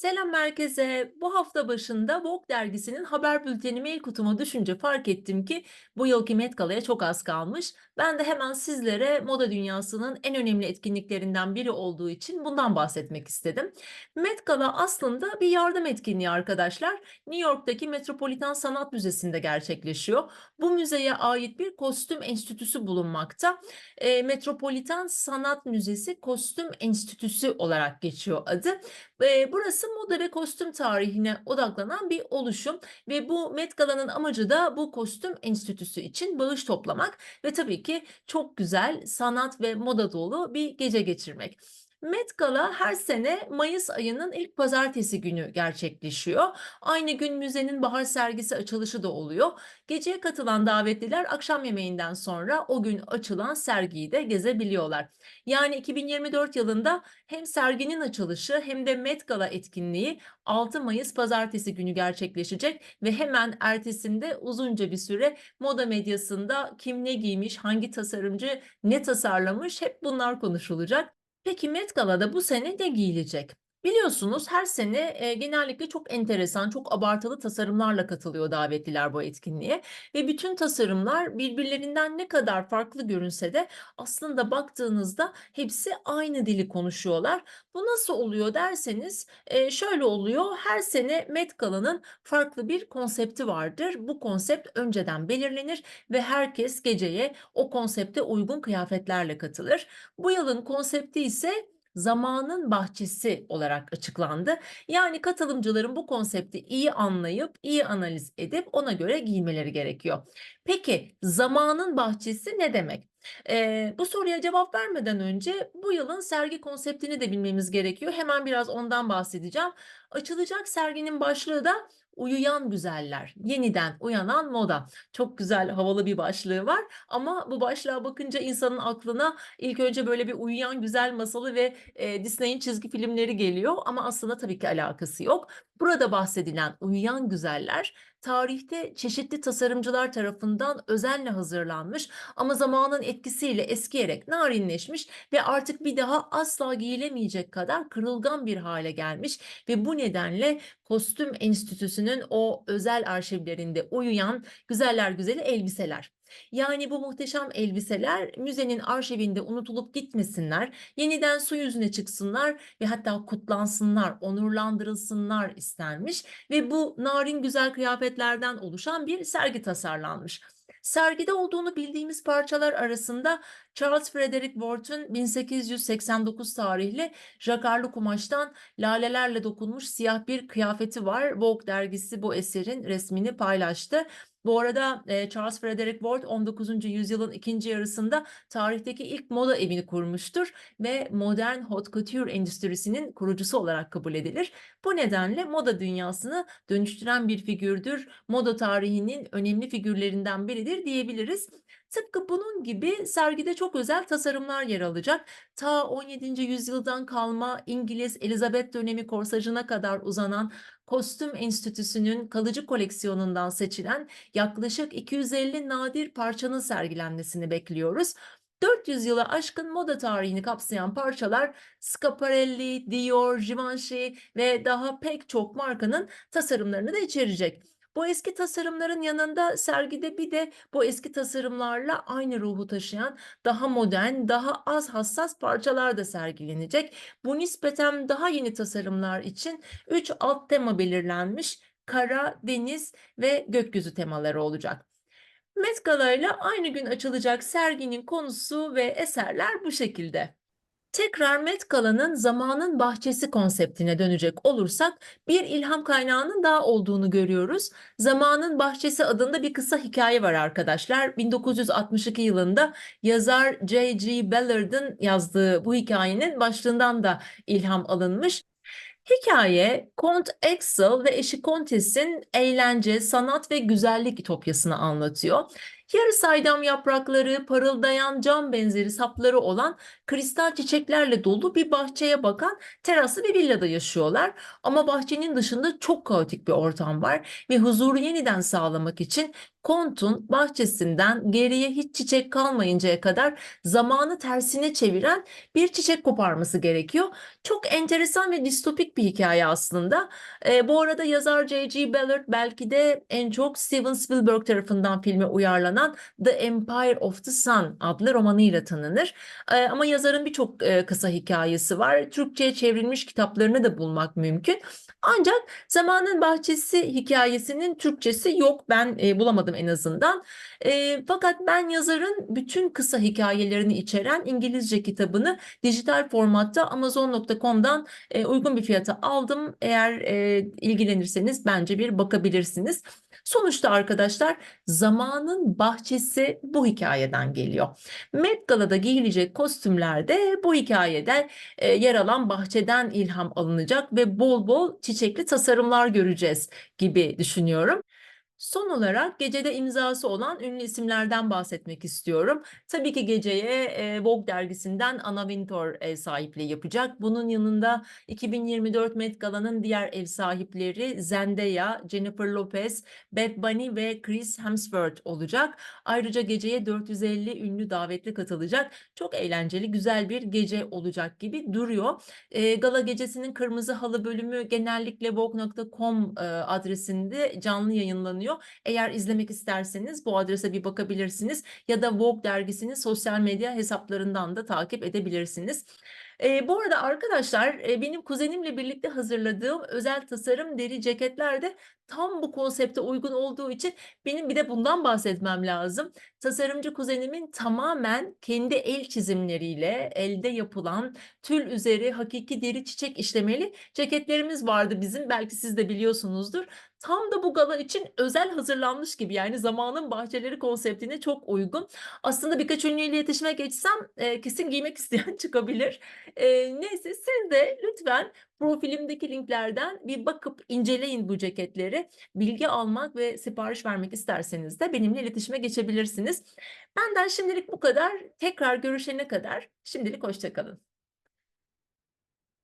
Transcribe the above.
Selam merkeze. Bu hafta başında Vogue dergisinin haber bülteni mail kutuma düşünce fark ettim ki bu yılki Met Gala'ya çok az kalmış. Ben de hemen sizlere moda dünyasının en önemli etkinliklerinden biri olduğu için bundan bahsetmek istedim. Met Gala aslında bir yardım etkinliği arkadaşlar. New York'taki Metropolitan Sanat Müzesi'nde gerçekleşiyor. Bu müzeye ait bir kostüm enstitüsü bulunmakta. E, Metropolitan Sanat Müzesi Kostüm Enstitüsü olarak geçiyor adı. Eee, burası moda ve kostüm tarihine odaklanan bir oluşum ve bu Met Gala'nın amacı da bu kostüm enstitüsü için bağış toplamak ve tabii ki çok güzel sanat ve moda dolu bir gece geçirmek. Met Gala her sene Mayıs ayının ilk pazartesi günü gerçekleşiyor. Aynı gün müzenin bahar sergisi açılışı da oluyor. Geceye katılan davetliler akşam yemeğinden sonra o gün açılan sergiyi de gezebiliyorlar. Yani 2024 yılında hem serginin açılışı hem de Met Gala etkinliği 6 Mayıs pazartesi günü gerçekleşecek ve hemen ertesinde uzunca bir süre moda medyasında kim ne giymiş, hangi tasarımcı ne tasarlamış hep bunlar konuşulacak. Peki Met Gala'da bu sene ne giyilecek? Biliyorsunuz her sene e, genellikle çok enteresan, çok abartılı tasarımlarla katılıyor davetliler bu etkinliğe ve bütün tasarımlar birbirlerinden ne kadar farklı görünse de aslında baktığınızda hepsi aynı dili konuşuyorlar. Bu nasıl oluyor derseniz e, şöyle oluyor. Her sene Met Gala'nın farklı bir konsepti vardır. Bu konsept önceden belirlenir ve herkes geceye o konsepte uygun kıyafetlerle katılır. Bu yılın konsepti ise zamanın bahçesi olarak açıklandı. Yani katılımcıların bu konsepti iyi anlayıp, iyi analiz edip ona göre giymeleri gerekiyor. Peki zamanın bahçesi ne demek? Eee, bu soruya cevap vermeden önce bu yılın sergi konseptini de bilmemiz gerekiyor. Hemen biraz ondan bahsedeceğim. Açılacak serginin başlığı da Uyuyan Güzeller, Yeniden Uyanan Moda. Çok güzel, havalı bir başlığı var ama bu başlığa bakınca insanın aklına ilk önce böyle bir uyuyan güzel masalı ve e, Disney'in çizgi filmleri geliyor ama aslında tabii ki alakası yok. Burada bahsedilen uyuyan güzeller tarihte çeşitli tasarımcılar tarafından özenle hazırlanmış ama zamanın etkisiyle eskiyerek narinleşmiş ve artık bir daha asla giyilemeyecek kadar kırılgan bir hale gelmiş ve bu nedenle Kostüm Enstitüsü'nün o özel arşivlerinde uyuyan güzeller güzeli elbiseler. Yani bu muhteşem elbiseler müzenin arşivinde unutulup gitmesinler, yeniden su yüzüne çıksınlar ve hatta kutlansınlar, onurlandırılsınlar istenmiş ve bu narin güzel kıyafetlerden oluşan bir sergi tasarlanmış. Sergide olduğunu bildiğimiz parçalar arasında Charles Frederick Worth'un 1889 tarihli jakarlı kumaştan lalelerle dokunmuş siyah bir kıyafeti var. Vogue dergisi bu eserin resmini paylaştı. Bu arada e, Charles Frederick Ward 19. yüzyılın ikinci yarısında tarihteki ilk moda evini kurmuştur ve modern haute couture endüstrisinin kurucusu olarak kabul edilir. Bu nedenle moda dünyasını dönüştüren bir figürdür. Moda tarihinin önemli figürlerinden biridir diyebiliriz. Tıpkı bunun gibi sergide çok özel tasarımlar yer alacak. Ta 17. yüzyıldan kalma İngiliz Elizabeth dönemi korsajına kadar uzanan Kostüm Enstitüsü'nün kalıcı koleksiyonundan seçilen yaklaşık 250 nadir parçanın sergilenmesini bekliyoruz. 400 yıla aşkın moda tarihini kapsayan parçalar Schiaparelli, Dior, Givenchy ve daha pek çok markanın tasarımlarını da içerecek. Bu eski tasarımların yanında sergide bir de bu eski tasarımlarla aynı ruhu taşıyan daha modern, daha az hassas parçalar da sergilenecek. Bu nispeten daha yeni tasarımlar için 3 alt tema belirlenmiş. Kara, deniz ve gökyüzü temaları olacak. Met Gala ile aynı gün açılacak serginin konusu ve eserler bu şekilde. Tekrar Met Gala'nın zamanın bahçesi konseptine dönecek olursak bir ilham kaynağının daha olduğunu görüyoruz. Zamanın Bahçesi adında bir kısa hikaye var arkadaşlar. 1962 yılında yazar J.G. Ballard'ın yazdığı bu hikayenin başlığından da ilham alınmış. Hikaye, Kont Axel ve eşi Kontes'in eğlence, sanat ve güzellik ütopyasını anlatıyor. Yarı saydam yaprakları, parıldayan cam benzeri sapları olan kristal çiçeklerle dolu bir bahçeye bakan teraslı bir villada yaşıyorlar. Ama bahçenin dışında çok kaotik bir ortam var ve huzuru yeniden sağlamak için kontun bahçesinden geriye hiç çiçek kalmayıncaya kadar zamanı tersine çeviren bir çiçek koparması gerekiyor. Çok enteresan ve distopik bir hikaye aslında. Ee, bu arada yazar J.G. Ballard belki de en çok Steven Spielberg tarafından filme uyarlanan The Empire of the Sun adlı romanıyla tanınır. Ee, ama yazarın birçok e, kısa hikayesi var. Türkçe'ye çevrilmiş kitaplarını da bulmak mümkün. Ancak Zamanın Bahçesi hikayesinin Türkçesi yok. Ben e, bulamadım en azından. E, fakat ben yazarın bütün kısa hikayelerini içeren İngilizce kitabını dijital formatta Amazon.com'dan e, uygun bir fiyata aldım. Eğer e, ilgilenirseniz bence bir bakabilirsiniz. Sonuçta arkadaşlar zamanın bahçesi bu hikayeden geliyor. Met Gala'da giyilecek kostümler de bu hikayede e, yer alan bahçeden ilham alınacak ve bol bol çiçekli tasarımlar göreceğiz gibi düşünüyorum. Son olarak gecede imzası olan ünlü isimlerden bahsetmek istiyorum. Tabii ki geceye e, Vogue dergisinden Anna Wintour ev sahipliği yapacak. Bunun yanında 2024 Met Gala'nın diğer ev sahipleri Zendaya, Jennifer Lopez, Bad Bunny ve Chris Hemsworth olacak. Ayrıca geceye 450 ünlü davetli katılacak. Çok eğlenceli, güzel bir gece olacak gibi duruyor. E, gala gecesinin kırmızı halı bölümü genellikle vogue.com e, adresinde canlı yayınlanıyor. Eğer izlemek isterseniz bu adrese bir bakabilirsiniz ya da Vogue dergisinin sosyal medya hesaplarından da takip edebilirsiniz. E, bu arada arkadaşlar e, benim kuzenimle birlikte hazırladığım özel tasarım deri ceketler de tam bu konsepte uygun olduğu için benim bir de bundan bahsetmem lazım. Tasarımcı kuzenimin tamamen kendi el çizimleriyle elde yapılan tül üzeri hakiki deri çiçek işlemeli ceketlerimiz vardı bizim. Belki siz de biliyorsunuzdur. Tam da bu gala için özel hazırlanmış gibi yani zamanın bahçeleri konseptine çok uygun. Aslında birkaç ünlüyle iletişime geçsem e, kesin giymek isteyen çıkabilir. E, neyse siz de lütfen profilimdeki linklerden bir bakıp inceleyin bu ceketleri. Bilgi almak ve sipariş vermek isterseniz de benimle iletişime geçebilirsiniz. Benden şimdilik bu kadar. Tekrar görüşene kadar şimdilik hoşçakalın.